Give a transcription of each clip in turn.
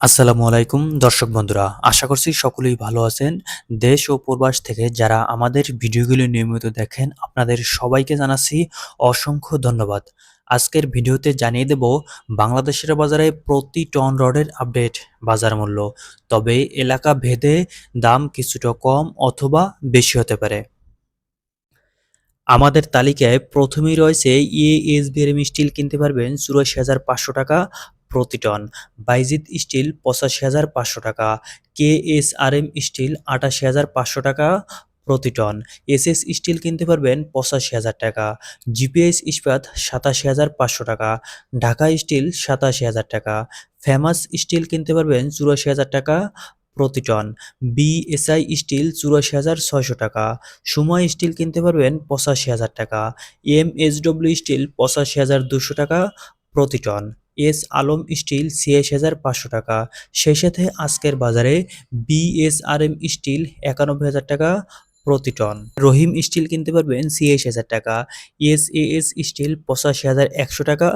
আসসালামু আলাইকুম, দর্শক বন্ধুরা। আশা করছি সকলেই ভালো আছেন। দেশ ও প্রবাস থেকে যারা আমাদের ভিডিওগুলি নিয়মিত দেখেন, আপনাদের সবাইকে জানাচ্ছি অসংখ্য ধন্যবাদ। আজকের ভিডিওতে জানিয়ে দেব, বাংলাদেশের বাজারে প্রতি টন রডের আপডেট বাজার মূল্য। তবে এলাকা ভেদে দাম কিছুটা কম অথবা বেশি হতে পারে। আমাদের তালিকায় প্রথমেই রয়েছে ইএসবিএম স্টিল কিনতে পারবেন চুরাশি হাজার পাঁচশো টাকা প্রতি টন। বাইজিৎ স্টিল পঁচাশি হাজার পাঁচশো টাকা। K S R M steel আটাশি হাজার পাঁচশো টাকা প্রতি টন। এস এস স্টিল কিনতে পারবেন পঁচাশি হাজার টাকা। জিপিএস ইস্পাত সাতাশি হাজার পাঁচশো টাকা। ঢাকা স্টিল সাতাশি হাজার টাকা। ফেমাস স্টিল কিনতে পারবেন চুরাশি হাজার টাকা প্রতি টন। বিএসআই স্টিল চুরাশি হাজার ছয়শো টাকা। সুমা স্টিল কিনতে পারবেন পঁচাশি হাজার টাকা। এম এসডব্লিউ স্টিল পঁচাশি হাজার দুশো টাকা প্রতি টন। এস আলম স্টিল ছিয়াশি হাজার পাঁচশো টাকা। সেই সাথে আজকের বাজারে বিএসআরএম স্টিল একানব্বই হাজার টাকা প্রতি টন। রহিম স্টিল কিনতে পারবেন ছিয়াশি হাজার টাকা। এস এস স্টিল পঁচাশি হাজার একশো টাকা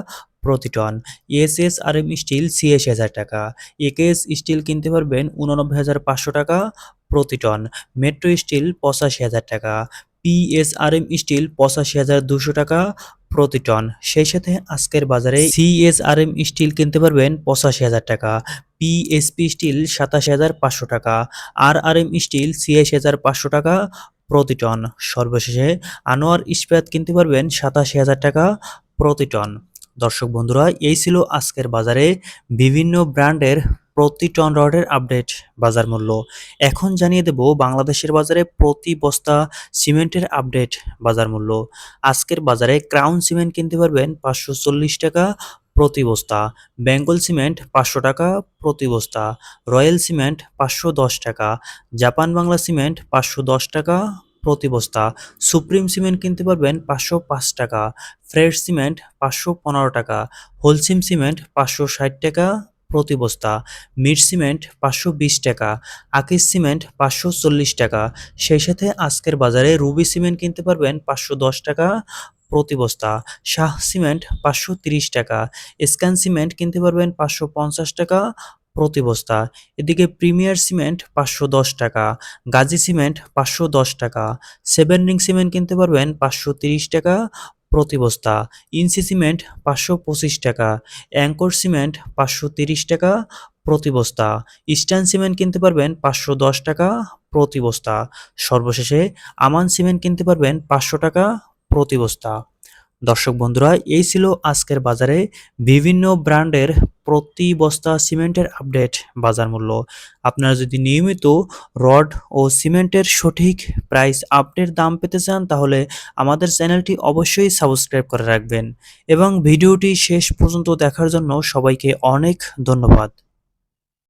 প্রতি ton. S S R M steel ছিয়াশি হাজার টাকা। একেএস স্টিল কিনতে পারবেন উননব্বই হাজার পাঁচশো টাকা প্রতি টন। মেট্রো স্টিল পঁচাশি হাজার টাকা। পিএসআরএম স্টিল পঁচাশি হাজার দুশো টাকা প্রতি টন সেই সাথে আজকের বাজারে সিএসআরএম স্টিল কিনতে পারবেন পঁচাশি হাজার টাকা পিএসপি স্টিল সাতাশি হাজার পাঁচশো টাকা আর আর এম স্টিল ছিয়াশি হাজার পাঁচশো টাকা প্রতি টন সর্বশেষে আনোয়ার ইস্পাত কিনতে পারবেন সাতাশি হাজার টাকা প্রতি টন দর্শক বন্ধুরা, এই ছিল আজকের বাজারে বিভিন্ন ব্র্যান্ডের প্রতি টন রডের আপডেট বাজার মূল্য। এখন জানিয়ে দেব বাংলাদেশের বাজারে প্রতি বস্তা সিমেন্টের আপডেট বাজার মূল্য। আজকের বাজারে ক্রাউন সিমেন্ট কিনতে পারবেন পাঁচশো চল্লিশ টাকা প্রতি বস্তা, বেঙ্গল সিমেন্ট পাঁচশো টাকা প্রতি বস্তা, রয়্যাল সিমেন্ট পাঁচশো দশ টাকা, জাপান বাংলা সিমেন্ট পাঁচশো দশ টাকা প্রতি বস্তা, সুপ্রিম সিমেন্ট কিনতে পারবেন পাঁচশো পাঁচ টাকা, ফ্রেশ সিমেন্ট পাঁচশো পনেরো টাকা, হোলসিম সিমেন্ট পাঁচশো ষাট টাকা প্রতি বস্তা, মিট সিমেন্ট পাঁচশো বিশ টাকা আকিস সিমেন্ট পাঁচশো চল্লিশ টাকা। সেই সাথে আজকের বাজারে রুবি সিমেন্ট কিনতে পারবেন পাঁচশো দশ টাকা প্রতি বস্তা, শাহ সিমেন্ট পাঁচশো তিরিশ টাকা, স্ক্যান সিমেন্ট কিনতে পারবেন পাঁচশো পঞ্চাশ টাকা প্রতি বস্তা। এদিকে প্রিমিয়ার সিমেন্ট পাঁচশো দশ টাকা, গাজী সিমেন্ট পাঁচশো দশ টাকা, সেভেন রিং সিমেন্ট কিনতে পারবেন পাঁচশো তিরিশ টাকা প্রতি বস্তা ইনসি সিমেন্ট পাঁচশো পঁচিশ টাকা, অ্যাঙ্কর সিমেন্ট পাঁচশো তিরিশ টাকা প্রতি বস্তা ইস্টার্ন সিমেন্ট কিনতে পারবেন পাঁচশো দশ টাকা প্রতি বস্তা সর্বশেষে আমান সিমেন্ট কিনতে পারবেন পাঁচশো টাকা প্রতি বস্তা দর্শক বন্ধুরা, এই ছিল আজকের বাজারে বিভিন্ন ব্র্যান্ডের প্রতি বস্তা সিমেন্টের আপডেট বাজার মূল্য। আপনারা যদি নিয়মিত রড ও সিমেন্টের সঠিক প্রাইস আপডেট দাম পেতে চান, তাহলে আমাদের চ্যানেলটি অবশ্যই সাবস্ক্রাইব করে রাখবেন। এবং ভিডিওটি শেষ পর্যন্ত দেখার জন্য সবাইকে অনেক ধন্যবাদ।